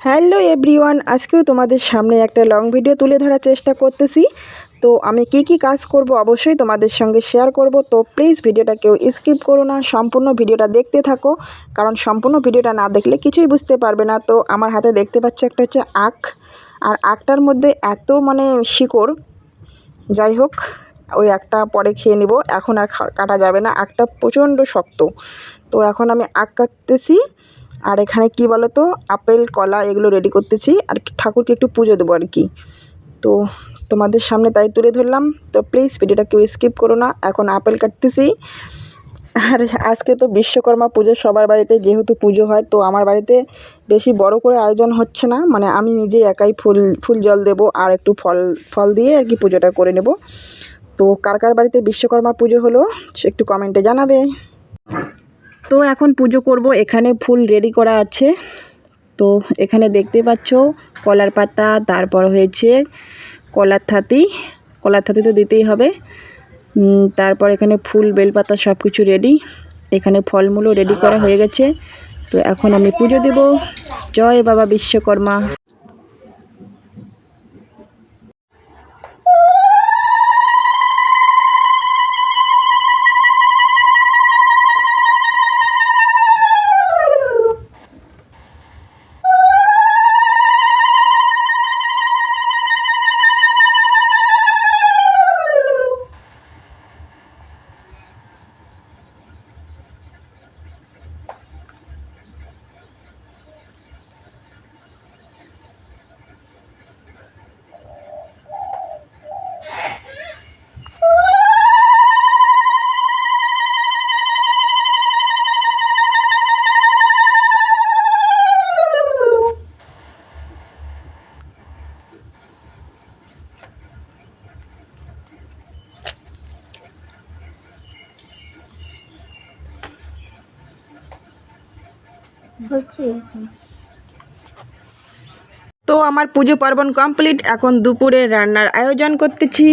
Hello everyone, আজকেও তোমাদের সামনে একটা লং ভিডিও তুলে ধরার চেষ্টা করতেছি। তো আমি কি কি কাজ করব অবশ্যই তোমাদের সঙ্গে শেয়ার করব। তো প্লিজ ভিডিওটা কেউ স্কিপ করো না, সম্পূর্ণ ভিডিওটা দেখতে থাকো। কারণ সম্পূর্ণ ভিডিওটা না দেখলে কিছুই বুঝতে পারবে না। তো আমার হাতে দেখতে পাচ্ছ একটা হচ্ছে আখ। আর আখটার মধ্যে এত মানে শিকড়। যাই হোক, ওই একটা পরে খেয়ে নিব। এখন আর কাটা যাবে না। আখটা প্রচণ্ড শক্ত। তো এখন আমি আখ কাটতেছি। আর এখানে কি বলো তো আপেল, কলা এগুলো রেডি করতেছি। আর ঠাকুরকে একটু পুজো দেবো আর কি। তো তোমাদের সামনে তাই তুলে ধরলাম। তো প্লিজ ভিডিওটা কেউ স্কিপ করো না। এখন আপেল কাটতেছি। আর আজকে তো বিশ্বকর্মা পুজো, সবার বাড়িতে যেহেতু পুজো হয়, তো আমার বাড়িতে বেশি বড় করে আয়োজন হচ্ছে না। মানে আমি নিজে একাই ফুল ফুল জল দেবো আর একটু ফল ফল দিয়ে আর কি পুজোটা করে নেব। তো কার কার বাড়িতে বিশ্বকর্মা পুজো হলো সে একটু কমেন্টে জানাবে। তো এখন পুজো করব। এখানে ফুল রেডি করা আছে। তো এখানে দেখতে পাচ্ছ কলার পাতা, তারপর হয়েছে কলার থাতি। কলার থাতি তো দিতেই হবে। তারপর এখানে ফুল, বেলপাতা সব কিছু রেডি এখানে ফলমূলও রেডি করা হয়ে গেছে। তো এখন আমি পুজো দেব। জয় বাবা বিশ্বকর্মা। তো আমার পুজো পার্বণ কমপ্লিট, এখন দুপুরে রান্নার আয়োজন করতেছি।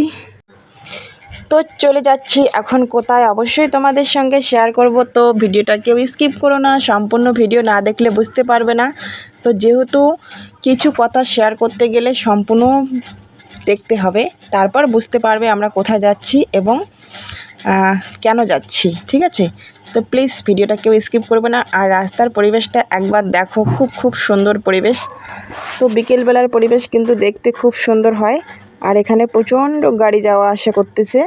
তো চলে যাচ্ছি, এখন কোথায়? অবশ্যই তোমাদের সঙ্গে শেয়ার করব। তো ভিডিওটা কেউ স্কিপ করো না, সম্পূর্ণ ভিডিও না দেখলে বুঝতে পারবে না। তো যেহেতু কিছু কথা শেয়ার করতে গেলে সম্পূর্ণ দেখতে হবে, তারপর বুঝতে পারবে আমরা কোথায় যাচ্ছি এবং কেন যাচ্ছি, ঠিক আছে? তো প্লিজ ভিডিওটা কেউ স্কিপ করবে না। আর রাস্তার পরিবেশটা একবার দেখো, খুব খুব সুন্দর পরিবেশ। তো বিকেলবেলার পরিবেশ কিন্তু দেখতে খুব সুন্দর হয়। আর এখানে প্রচণ্ড গাড়ি যাওয়া আসা করতেছে।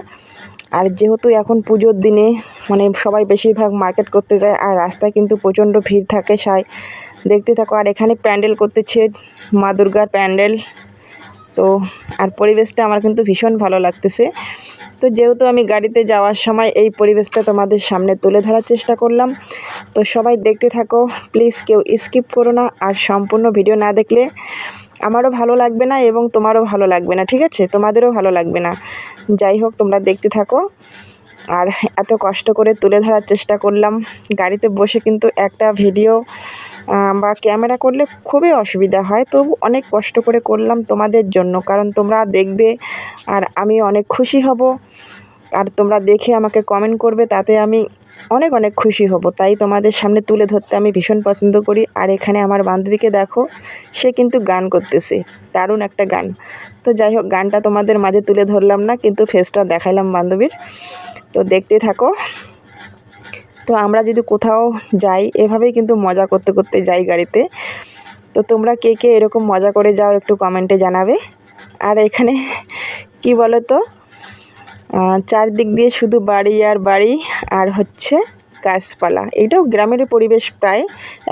আর যেহেতু এখন পুজোর দিনে মানে সবাই বেশিরভাগ মার্কেট করতে যায়, আর রাস্তায় কিন্তু প্রচণ্ড ভিড় থাকে সাই দেখতে থাকো। আর এখানে প্যান্ডেল করতেছে মা দুর্গার প্যান্ডেল। তো, আর পরিবেশটা আমার কিন্তু ভীষণ ভালো লাগতেছে। তো যেহেতু আমি গাড়িতে যাওয়ার সময় এই পরিবেশটা তোমাদের সামনে তুলে ধরার চেষ্টা করলাম, তো সবাই দেখতে থাকো প্লিজ কেউ স্কিপ করো না, আর সম্পূর্ণ ভিডিও না দেখলে আমারও ভালো লাগবে না এবং তোমারও ভালো লাগবে না, ঠিক আছে? তোমাদেরও ভালো লাগবে না। যাই হোক, তোমরা দেখতে থাকো, আর এত কষ্ট করে তুলে ধরার চেষ্টা করলাম। গাড়িতে বসে কিন্তু একটা ভিডিও বা ক্যামেরা করলে খুবই অসুবিধা হয়। তবু অনেক কষ্ট করে করলাম তোমাদের জন্য, কারণ তোমরা দেখবে আর আমি অনেক খুশি হব। আর তোমরা দেখে আমাকে কমেন্ট করবে, তাতে আমি অনেক অনেক খুশি হব। তাই তোমাদের সামনে তুলে ধরতে আমি ভীষণ পছন্দ করি। আর এখানে আমার বান্ধবীকে দেখো, সে কিন্তু গান করতেছে, দারুণ একটা গান। তো যাই হোক, গানটা তোমাদের মাঝে তুলে ধরলাম না, কিন্তু ফেসটা দেখাইলাম বান্ধবীর। তো দেখতে থাকো। তো আমরা যদি কোথাও যাই, এভাবেই কিন্তু মজা করতে করতে যাই গাড়িতে। তো তোমরা কে কে এরকম মজা করে যাও একটু কমেন্টে জানাবে। আর এখানে কি বলো তো চারদিক দিয়ে শুধু বাড়ি আর বাড়ি, আর হচ্ছে গাছপালা। এটাও গ্রামের পরিবেশ প্রায়।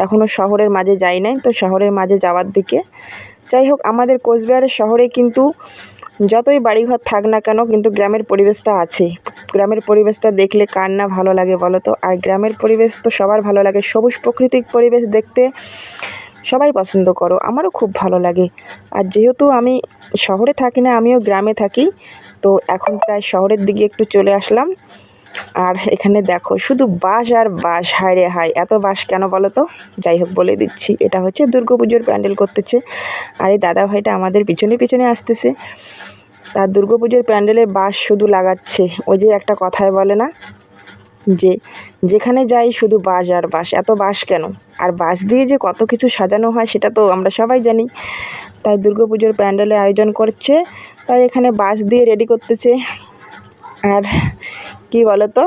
এখনও শহরের মাঝে যাই নাই, তো শহরের মাঝে যাওয়ার দিকে। যাই হোক, আমাদের কোচবিহারের শহরে কিন্তু যতই বাড়িঘর থাক না কেন, কিন্তু গ্রামের পরিবেশটা আছে। গ্রামের পরিবেশটা দেখলে কার না ভালো লাগে বলো তো? আর গ্রামের পরিবেশ তো সবার ভালো লাগে, সবুজ প্রকৃতিক পরিবেশ দেখতে সবাই পছন্দ করো, আমারও খুব ভালো লাগে। আর যেহেতু আমি শহরে থাকি না, আমিও গ্রামে থাকি, তো এখন প্রায় শহরের দিকে একটু চলে আসলাম। আর এখানে দেখো, শুধু বাঁশ আর বাঁশ, হায় রে হায়, এত বাঁশ কেন বলো তো? যাই হোক, বলে দিচ্ছি, এটা হচ্ছে দুর্গাপুজোর প্যান্ডেল করতেছে। আর এই দাদা ভাইটা আমাদের পিছনে পিছনে আসতেছে। তার দুর্গাপুজোর প্যান্ডেলের বাঁশ শুধু লাগাচ্ছে। ওই যে একটা কথায় বলে না? যে যেখানে যাই শুধু বাস আর বাস এত বাস কেন? আর বাস দিয়ে যে কত কিছু সাজানো হয়, সেটা তো আমরা সবাই জানি। তাই দুর্গাপুজোর প্যান্ডেলে আয়োজন করছে। তাই এখানে বাস দিয়ে রেডি করতেছে। আর কি বলো তো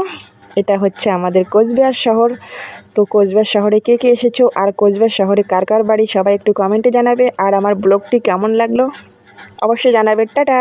এটা হচ্ছে আমাদের কোচবিহার শহর। তো কোচবিহার শহরে কে কে এসেছ? আর কোচবিহার শহরে কার কার বাড়ি? সবাই একটু কমেন্টে জানাবে। আর আমার ব্লগটি কেমন লাগল? অবশ্যই জানাবেন টাটা।